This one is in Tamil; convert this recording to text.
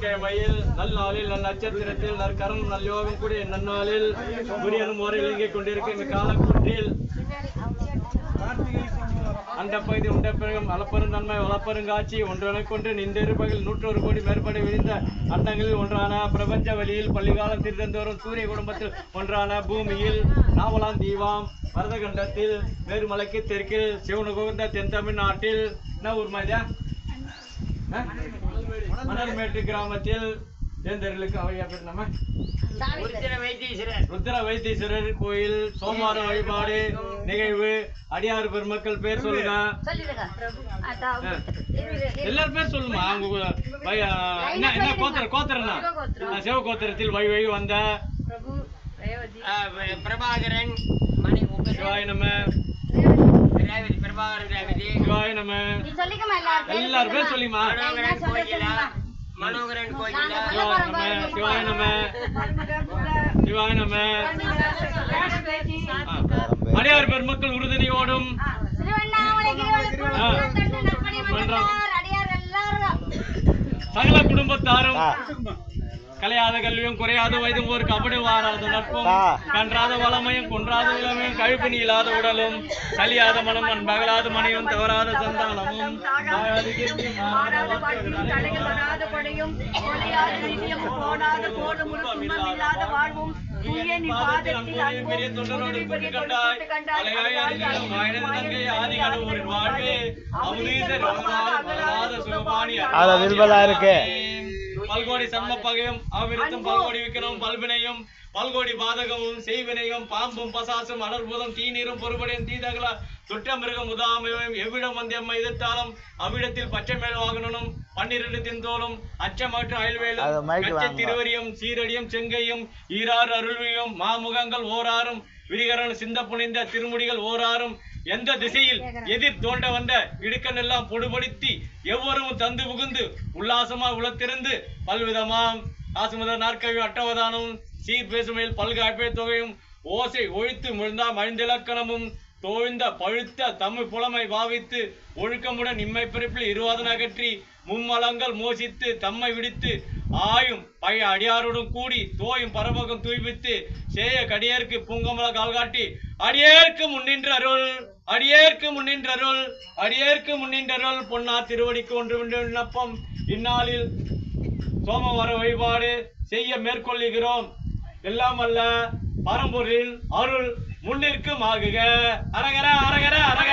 புதன்கிழமையில் நல்நாளில் நல்ல நட்சத்திரத்தில் நற்கரம் நல்யோகம் கூடிய நன்னாளில் குரியனும் ஒரு இயங்கிக் கொண்டிருக்கும் இந்த காலக்கூற்றில் அந்த பகுதி உண்ட பிறகும் வளப்பெருங்காட்சி நன்மை கொண்டு ஒன்றெனக்கொன்று நின்றிருப்பகில் நூற்றொரு கோடி மேற்பட விரிந்த அண்டங்களில் ஒன்றான பிரபஞ்ச வழியில் பள்ளிகாலம் திருந்தோறும் சூரிய குடும்பத்தில் ஒன்றான பூமியில் நாவலாம் தீவாம் பரதகண்டத்தில் மேருமலைக்கு தெற்கில் சிவனுகுந்த தென் தமிழ்நாட்டில். என்ன ஊர் மாதிரியா மணல்மேட்டு கிராமத்தில் தேர்ந்தெடுக்கு அவையா பேர் நம்ம ருத்ர வைத்தீஸ்வரர் கோயில் சோமவார வழிபாடு நிகழ்வு. அடியார் பெருமக்கள் பேர் சொல்லுங்க. எல்லாரும் பேர் சொல்லுமா? அவங்க என்ன என்ன கோத்திர கோத்திரனா சிவ கோத்திரத்தில் வழி வழி வந்த பிரபாகரன் சிவாய நம. ரேவதி பிரபாகரன் ரேவதி சிவாய நம எல்லாரும் பேர் சொல்லிமா மனோகரன் கோயிலா? சிவாய நம சிவாய நம. அடியார் பெருமக்கள் உறுதுணையோடும் சகல குடும்பத்தாரும் கலையாத கல்வியும் குறையாத வயதும் ஒரு கபடி வாராத நட்பும் கன்றாத வளமையும் குன்றாத இளமையும் கழுப்பினி இல்லாத உடலும் கலியாத மனம் அன்பகலாத மணியும் தவறாத சந்தானமும் அதுல வில்வலா இருக்கு. பல்கோடி சன்ம பகையும் அவிருத்தம் பல்கோடி விக்கணும் பல்வினையும் பல்கோடி பாதகமும் செய்வினையும் பாம்பும் பசாசும் அடர்புதம் தீநீரும் பொறுபடியும் தீதகல துட்ட மிருகம் உதாமையும் எவ்விடம் வந்தியம்மை எதிர்த்தாலும் அவ்விடத்தில் பச்சை மேல் வாகனனும் பன்னிரண்டு தின்தோலும் அச்சமற்ற அயல்வேலும். திருவரியும் சீரடியும் செங்கையும் ஈராறு அருள்வியும் மாமுகங்கள் ஓராறும் விரிகரன் சிந்த புனிந்த திருமுடிகள் ஓராறும் எந்த திசையில் எதிர் தோண்ட வந்த இடுக்கனெல்லாம் பொடுபடுத்தி எவ்வரும் தந்து புகுந்து உல்லாசமா உளத்திருந்து பல்விதமாம். ஆசுமத நாற்கவி அட்டவதானமும் சீர் பேசுமையில் பல்காப்பே தொகையும் ஓசை ஒழித்து முழுந்தா மழிந்திலக்கணமும் தோழ்ந்த பழுத்த தமிழ் புலமை பாவித்து ஒழுக்கமுடன் இம்மை பிறப்பில் இருவாதன் அகற்றி மும்மலங்கள் மோசித்து தம்மை விடுத்து ஆயும் பழைய அடியாருடன் கூடி தோயும் பரபகம் தூய்வித்து சேய கடியேற்கு பூங்கமல கால்காட்டி அடியேற்கு முன்னின்ற அருள் அடியேற்கு முன்னின்ற அருள் அடியேற்கு முன்னின்ற அருள் பொன்னா திருவடிக்கு ஒன்று விண்ணப்பம். இந்நாளில் சோமவார வழிபாடு செய்ய மேற்கொள்ளுகிறோம். எல்லாம் அல்ல பரம்பொருளின் அருள் முன்னிற்கும் ஆகுக. அரகர அரகர அரக